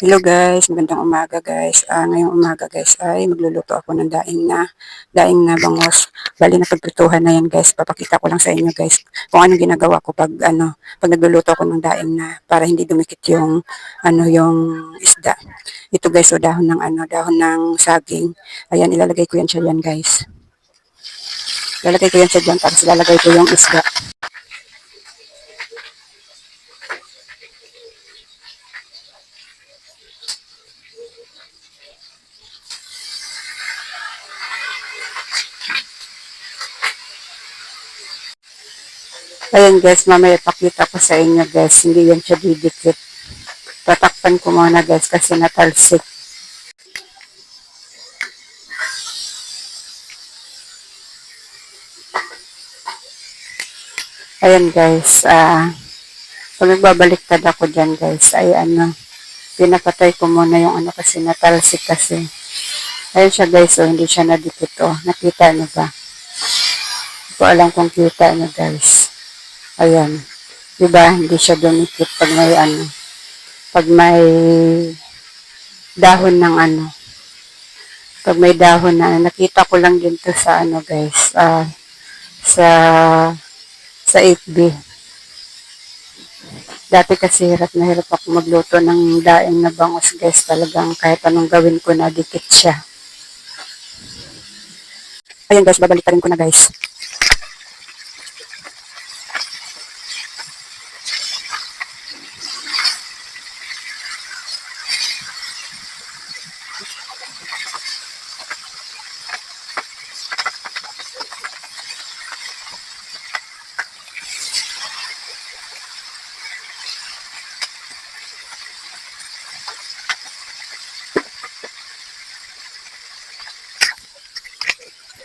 Hello guys, magandang umaga guys. Ah, ngayong umaga guys ay magluluto ako ng daing na daing na bangos. Bali na pagprituhan na yan guys. Papakita ko lang sa inyo guys kung ano ginagawa ko pag ano pag nagluluto ako ng daing na para hindi dumikit yung ano yung isda. Ito guys o dahon ng ano dahon ng saging. Ayan ilalagay ko yan siya yan guys. Ilalagay ko yan siya dyan tapos ilalagay ko yung isda. Ayan guys, mamaya pakita ko sa inyo guys, hindi yan siya didikit. Tatakpan ko muna guys kasi natalsik. Ayan guys, ah, pag nagbabaliktad ako dyan guys, ay ano, pinapatay ko muna yung ano kasi natalsik kasi. Ayan siya guys, oh, hindi siya nadikit oh. Nakita niyo ba? Hindi ko alam kung kita niyo guys. Ayan. Diba? Hindi siya dumikit pag may ano. Pag may dahon ng ano. Pag may dahon na nakita ko lang din to sa ano guys. ah, sa sa 8B. Dati kasi hirap na hirap ako magluto ng daing na bangos guys. Talagang kahit anong gawin ko na dikit siya. Ayun guys, babalitarin ko na guys.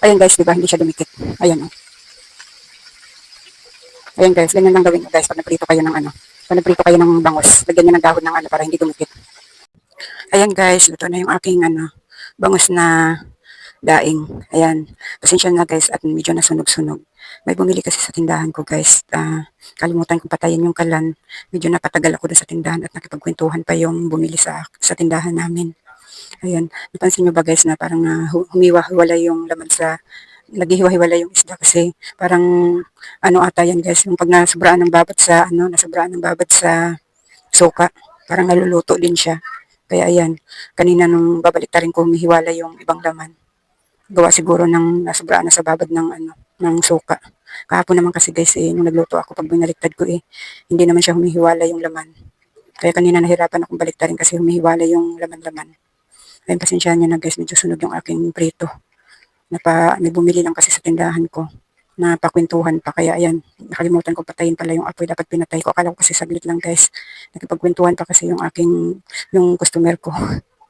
Ayan guys, di ba? Hindi siya dumikit. Ayan oh. Ayan guys, ganyan lang gawin nyo guys pag nagprito kayo ng ano. Pag nagprito kayo ng bangos, lagyan nyo ng dahon ng ano para hindi dumikit. Ayan guys, luto na yung aking ano, bangos na daing. Ayan. Pasensya na guys at medyo nasunog-sunog. May bumili kasi sa tindahan ko guys. Ah, kalimutan kong patayin yung kalan. Medyo napatagal ako doon sa tindahan at nakipagkwentuhan pa yung bumili sa sa tindahan namin. Ayan. Napansin nyo ba guys na parang uh, humiwa-hiwalay yung laman sa naghihiwa-hiwalay yung isda kasi parang ano ata yan guys yung pag nasobraan ng babat sa ano nasobraan ng babat sa suka parang naluluto din siya. Kaya ayan kanina nung babaliktarin ko humihiwalay yung ibang laman. Gawa siguro ng nasobraan na sa babad ng ano ng suka. Kahapon naman kasi guys eh nung nagluto ako pag binaliktad ko eh hindi naman siya humihiwalay yung laman. Kaya kanina nahirapan akong baliktarin kasi humihiwalay yung laman-laman Ayun, pasensya nyo na guys, medyo sunog yung aking prito. Napa, may bumili lang kasi sa tindahan ko na pakwentuhan pa. Kaya ayan, nakalimutan ko patayin pala yung apoy. Dapat pinatay ko. Akala ko kasi saglit lang guys. Nakipagkwentuhan pa kasi yung aking, yung customer ko.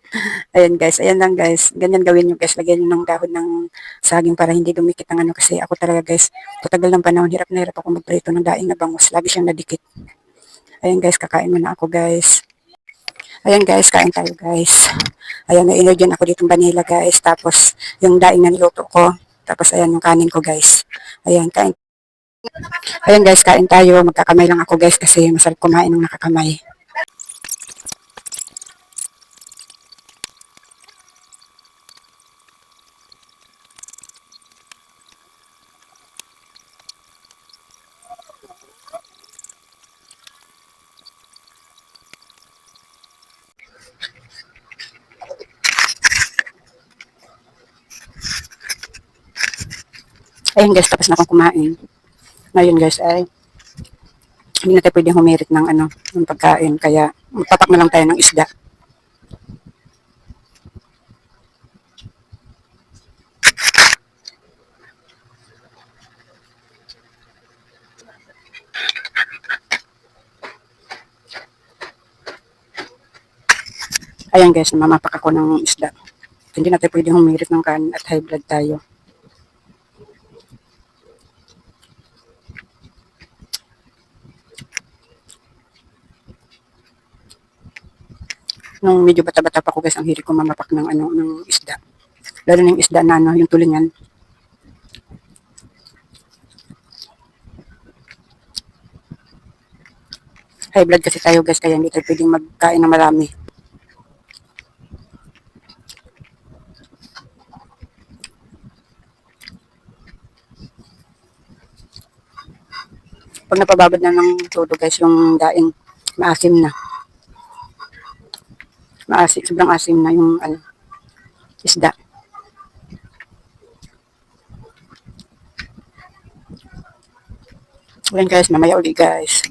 ayan guys, ayan lang guys. Ganyan gawin nyo guys. Lagyan nyo ng dahon ng saging para hindi dumikit ang ano. Kasi ako talaga guys, katagal ng panahon, hirap na hirap ako magprito ng daing na bangus. Lagi siyang nadikit. Ayan guys, kakain mo na ako guys. Ayan guys, kain tayo guys. Ayan, din ako ditong vanilla guys. Tapos, yung daing na niluto ko. Tapos, ayan yung kanin ko guys. Ayan, kain. Ayan guys, kain tayo. Magkakamay lang ako guys kasi masarap kumain ng nakakamay. Ayun guys, tapos na akong kumain. Ngayon guys ay hindi na tayo pwedeng humirit ng ano, ng pagkain. Kaya magpapak na lang tayo ng isda. Ayan guys, mamapak ako ng isda. Hindi na tayo pwedeng humirit ng kanin at high blood tayo. nung medyo bata-bata pa ko guys, ang hilig ko mamapak ng ano, ng isda. Lalo na yung isda na ano, yung tulingan. High blood kasi tayo guys, kaya hindi tayo pwedeng magkain ng marami. Pag napababad na ng todo guys, yung daing maasim na. Maasim, sobrang asim na yung ano, isda. Ayan guys, mamaya uli guys.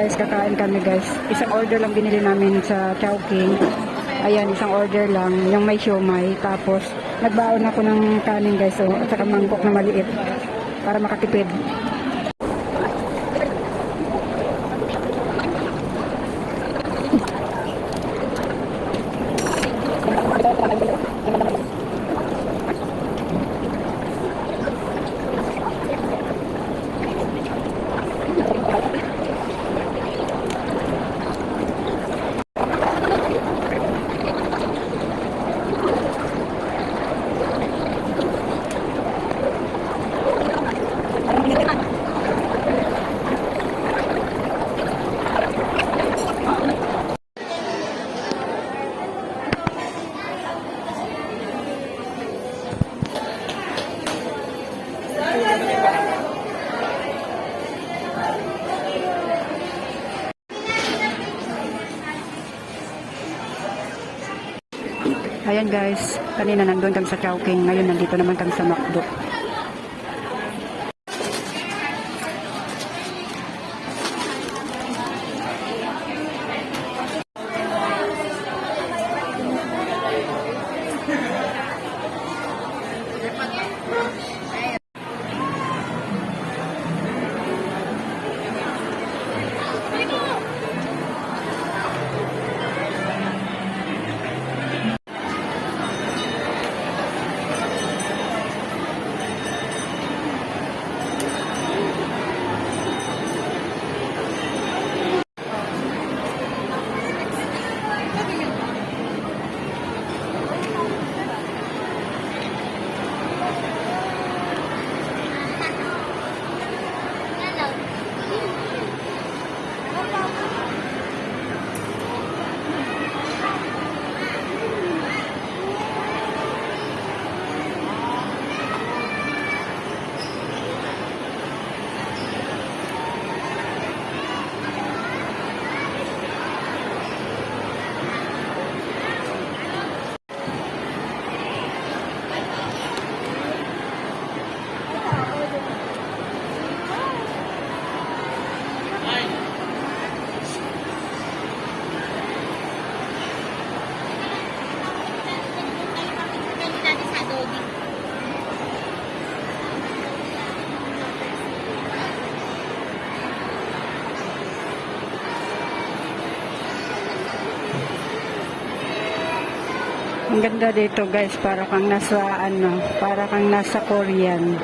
Guys, kakain kami guys. Isang order lang binili namin sa Chowking. Ayan, isang order lang. Yung may siomay. Tapos, nagbaon ako ng kanin guys. So, at saka mangkok na maliit. Para makatipid. Ayan guys, kanina nandun kami sa Chowking. Ngayon nandito naman kami sa McDo. Ang ganda dito guys, para kang nasa ano, para kang nasa Korean.